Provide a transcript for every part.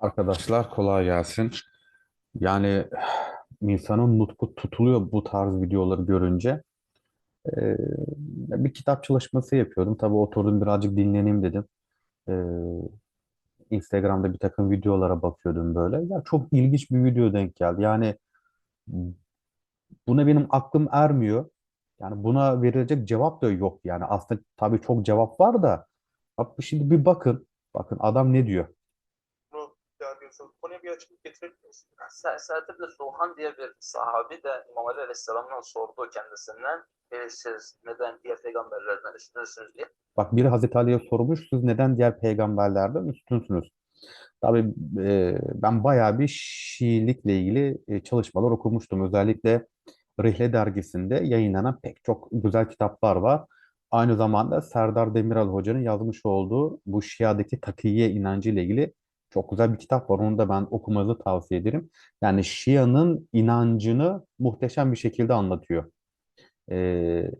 Arkadaşlar kolay gelsin. Yani insanın nutku tutuluyor bu tarz videoları görünce. Ee, bir kitap çalışması yapıyordum. Tabii oturdum birazcık dinleneyim dedim. Ee, Instagram'da bir takım videolara bakıyordum böyle. Ya çok ilginç bir video denk geldi. Yani buna benim aklım ermiyor. Yani buna verilecek cevap da yok. Yani aslında tabii çok cevap var da. Bak şimdi bir bakın. Bakın adam ne diyor? Yargıyorsun. Konuya bir açıklık getirebilir misin? Sa Sa'd ibn Suhan diye bir sahabi de İmam Ali Aleyhisselam'dan sordu kendisinden. E, siz neden diğer peygamberlerden üstünsünüz diye. Bak biri Hazreti Ali'ye sormuş, siz neden diğer peygamberlerden üstünsünüz? Tabii e, ben bayağı bir Şiilikle ilgili e, çalışmalar okumuştum. Özellikle Rihle dergisinde yayınlanan pek çok güzel kitaplar var. Aynı zamanda Serdar Demirel Hoca'nın yazmış olduğu bu Şia'daki takiyye inancı ile ilgili çok güzel bir kitap var. Onu da ben okumanızı tavsiye ederim. Yani Şia'nın inancını muhteşem bir şekilde anlatıyor. E,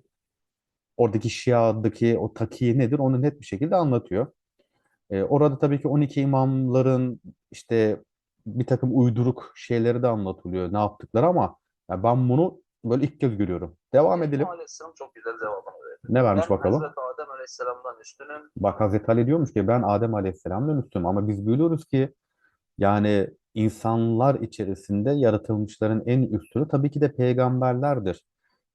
oradaki Şia'daki o takiye nedir onu net bir şekilde anlatıyor. E, orada tabii ki 12 imamların işte bir takım uyduruk şeyleri de anlatılıyor ne yaptıkları ama ya ben bunu böyle ilk kez görüyorum. Devam edelim. Aleyhisselam çok güzel verdi. Ne vermiş Ben bakalım? Hazreti Adem Aleyhisselam'dan üstünüm. Bak Hazreti Ali diyormuş ki ben Adem Aleyhisselam'dan üstüm ama biz biliyoruz ki yani insanlar içerisinde yaratılmışların en üstünü tabii ki de peygamberlerdir.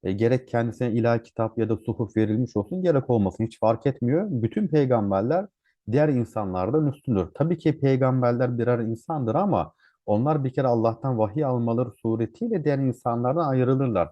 E, gerek kendisine ilahi kitap ya da suhuf verilmiş olsun gerek olmasın hiç fark etmiyor. Bütün peygamberler diğer insanlardan üstündür. Tabii ki peygamberler birer insandır ama onlar bir kere Allah'tan vahiy almaları suretiyle diğer insanlardan ayrılırlar.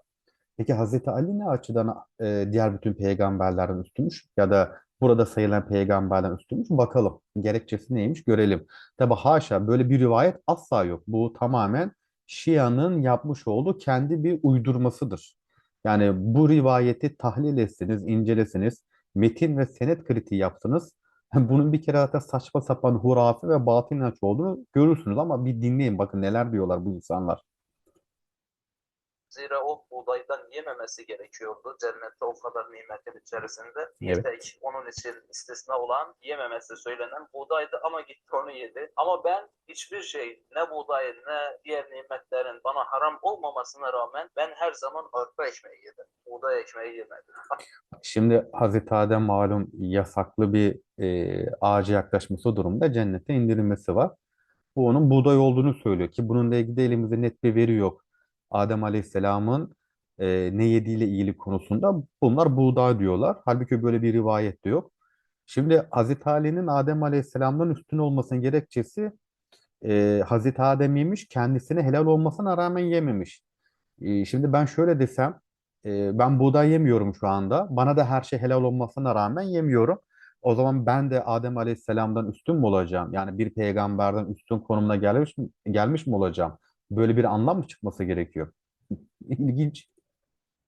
Peki Hazreti Ali ne açıdan e, diğer bütün peygamberlerden üstünmüş ya da burada sayılan peygamberden üstünmüş bakalım. Gerekçesi neymiş görelim. Tabi haşa böyle bir rivayet asla yok. Bu tamamen Şia'nın yapmış olduğu kendi bir uydurmasıdır. Yani bu rivayeti tahlil etsiniz, incelesiniz, metin ve senet kritiği yaptınız. Bunun bir kere zaten saçma sapan hurafe ve batıl inanç olduğunu görürsünüz ama bir dinleyin bakın neler diyorlar bu insanlar. Zira o buğdaydan yememesi gerekiyordu. Cennette o kadar nimetin içerisinde. Bir Evet. tek onun için istisna olan yememesi söylenen buğdaydı ama gitti onu yedi. Ama ben hiçbir şey ne buğdayın ne diğer nimetlerin bana haram olmamasına rağmen ben her zaman arpa ekmeği yedim. Buğday ekmeği yemedim. Şimdi Hazreti Adem malum yasaklı bir e, ağaca yaklaşması durumunda cennete indirilmesi var. Bu onun buğday olduğunu söylüyor ki bununla ilgili de elimizde net bir veri yok. Adem Aleyhisselam'ın e, ne yediğiyle ilgili konusunda bunlar buğday diyorlar. Halbuki böyle bir rivayet de yok. Şimdi Hazreti Ali'nin Adem Aleyhisselam'dan üstün olmasının gerekçesi e, Hazreti Adem yemiş, kendisine helal olmasına rağmen yememiş. E, şimdi ben şöyle desem, e, ben buğday yemiyorum şu anda. Bana da her şey helal olmasına rağmen yemiyorum. O zaman ben de Adem Aleyhisselam'dan üstün mü olacağım? Yani bir peygamberden üstün konumuna gelmiş, mi- gelmiş mi olacağım? Böyle bir anlam mı çıkması gerekiyor? İlginç.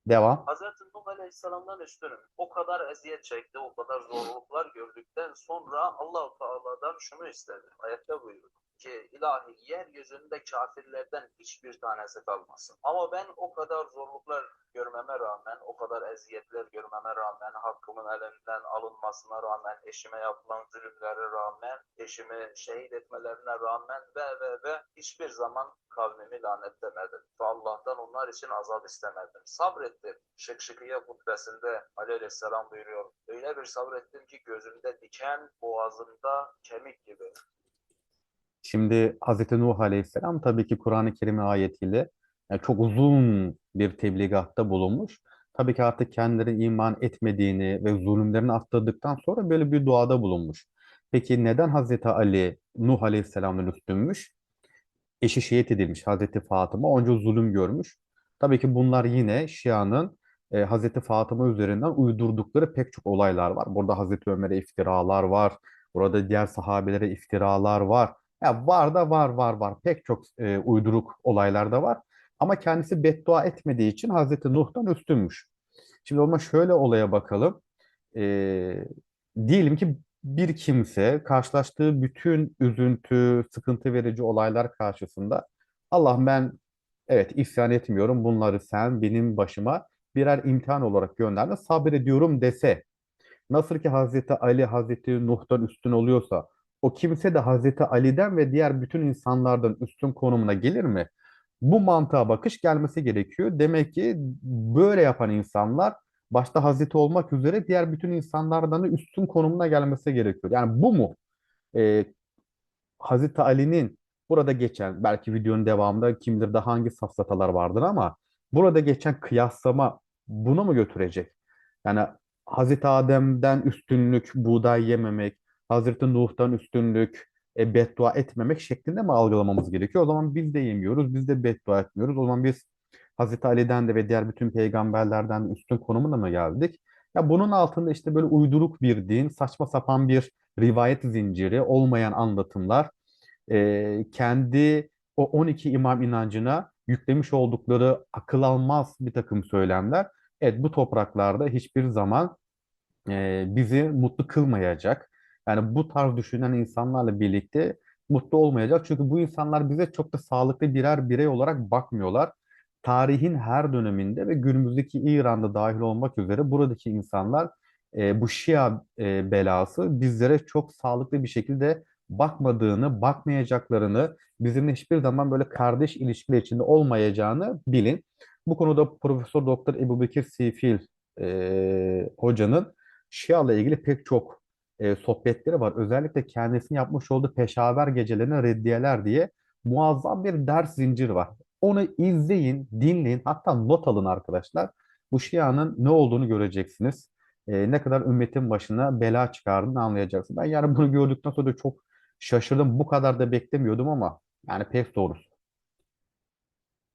Devam. Hazreti Nuh Aleyhisselam'dan üstünüm. O kadar eziyet çekti, o kadar zorluklar gördükten sonra Allah-u Teala'dan şunu istedi. Ayette buyuruyor ki ilahi yeryüzünde kafirlerden hiçbir tanesi kalmasın. Ama ben o kadar zorluklar görmeme rağmen, o kadar eziyetler görmeme rağmen, hakkımın elimden alınmasına rağmen, eşime yapılan zulümlere rağmen, eşimi şehit etmelerine rağmen ve ve ve hiçbir zaman kavmimi lanetlemedim. Ve Allah'tan onlar için azap istemedim. Sabrettim. Şık Şıkıye hutbesinde Aleyhisselam buyuruyor. Öyle bir sabrettim ki gözümde diken, boğazımda kemik gibi. Şimdi Hazreti Nuh Aleyhisselam tabii ki Kur'an-ı Kerim ayetiyle yani çok uzun bir tebligatta bulunmuş. Tabii ki artık kendileri iman etmediğini ve zulümlerini arttırdıktan sonra böyle bir duada bulunmuş. Peki neden Hazreti Ali Nuh Aleyhisselam'dan üstünmüş? Eşi şehit edilmiş Hazreti Fatıma onca zulüm görmüş. Tabii ki bunlar yine Şia'nın e, Hazreti Fatıma üzerinden uydurdukları pek çok olaylar var. Burada Hazreti Ömer'e iftiralar var. Burada diğer sahabelere iftiralar var. Ya var da var var var. Pek çok e, uyduruk olaylar da var. Ama kendisi beddua etmediği için Hazreti Nuh'tan üstünmüş. Şimdi ama şöyle olaya bakalım. E, diyelim ki bir kimse karşılaştığı bütün üzüntü, sıkıntı verici olaylar karşısında Allah ben evet isyan etmiyorum. Bunları sen benim başıma birer imtihan olarak gönderdin. Sabrediyorum dese. Nasıl ki Hazreti Ali Hazreti Nuh'tan üstün oluyorsa o kimse de Hazreti Ali'den ve diğer bütün insanlardan üstün konumuna gelir mi? Bu mantığa bakış gelmesi gerekiyor. Demek ki böyle yapan insanlar başta Hazreti olmak üzere diğer bütün insanlardan da üstün konumuna gelmesi gerekiyor. Yani bu mu? Ee, Hazreti Ali'nin burada geçen belki videonun devamında kim bilir daha hangi safsatalar vardır ama burada geçen kıyaslama bunu mu götürecek? Yani Hazreti Adem'den üstünlük, buğday yememek, Hazreti Nuh'tan üstünlük, e, beddua etmemek şeklinde mi algılamamız gerekiyor? O zaman biz de yemiyoruz, biz de beddua etmiyoruz. O zaman biz Hazreti Ali'den de ve diğer bütün peygamberlerden de üstün konumuna mı geldik? Ya bunun altında işte böyle uyduruk bir din, saçma sapan bir rivayet zinciri, olmayan anlatımlar, e, kendi o 12 imam inancına yüklemiş oldukları akıl almaz bir takım söylemler. Evet bu topraklarda hiçbir zaman e, bizi mutlu kılmayacak. Yani bu tarz düşünen insanlarla birlikte mutlu olmayacak. Çünkü bu insanlar bize çok da sağlıklı birer birey olarak bakmıyorlar. Tarihin her döneminde ve günümüzdeki İran'da dahil olmak üzere buradaki insanlar e, bu Şia e, belası bizlere çok sağlıklı bir şekilde bakmadığını, bakmayacaklarını, bizimle hiçbir zaman böyle kardeş ilişkiler içinde olmayacağını bilin. Bu konuda Profesör Doktor Ebubekir Sifil e, hocanın Şia ile ilgili pek çok e, sohbetleri var. Özellikle kendisinin yapmış olduğu Peşaver Gecelerine Reddiyeler diye muazzam bir ders zinciri var. Onu izleyin, dinleyin, hatta not alın arkadaşlar. Bu Şia'nın ne olduğunu göreceksiniz. E, ne kadar ümmetin başına bela çıkardığını anlayacaksınız. Ben yani bunu gördükten sonra çok şaşırdım. Bu kadar da beklemiyordum ama yani pek doğrusu.